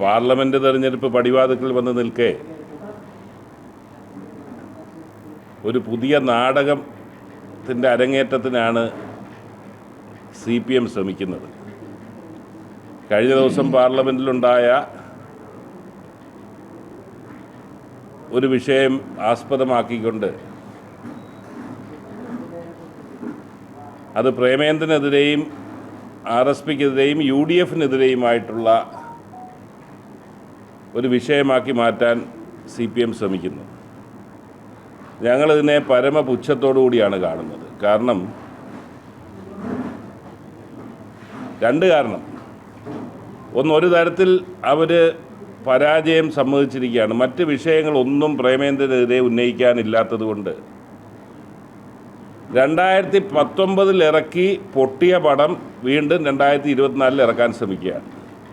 Parliament തെരഞ്ഞെടുപ്പ് പടിവാതിക്കൽ വന്ന് നിൽക്കേ. ഒരു പുതിയ നാടകത്തിന്റെ അരങ്ങേറ്റത്തിനാണ് സി പി എം ശ്രമിക്കുന്നത്. കഴിഞ്ഞ ദിവസം പാർലമെന്റിലുണ്ടായ ഒരു വിഷയം ആസ്പദമാക്കിക്കൊണ്ട് അത് പ്രേമേന്ദ്രനെതിരെയും ആർ എസ് പിക്കെതിരെയും യു ഡി എഫിനെതിരെയുമായിട്ടുള്ള ഒരു വിഷയമാക്കി മാറ്റാൻ സി പി എം ശ്രമിക്കുന്നു. ഞങ്ങളിതിനെ പരമപുച്ഛത്തോടു കൂടിയാണ് കാണുന്നത്. കാരണം രണ്ട് കാരണം. ഒന്ന് ഒരു തരത്തിൽ അവർ പരാജയം സമ്മതിച്ചിരിക്കുകയാണ്. മറ്റ് വിഷയങ്ങളൊന്നും പ്രേമേന്ദ്രനെതിരെ ഉന്നയിക്കാനില്ലാത്തത് കൊണ്ട് രണ്ടായിരത്തി പത്തൊമ്പതിൽ ഇറക്കി പൊട്ടിയ പടം വീണ്ടും രണ്ടായിരത്തി ഇരുപത്തിനാലിൽ ഇറക്കാൻ ശ്രമിക്കുകയാണ്.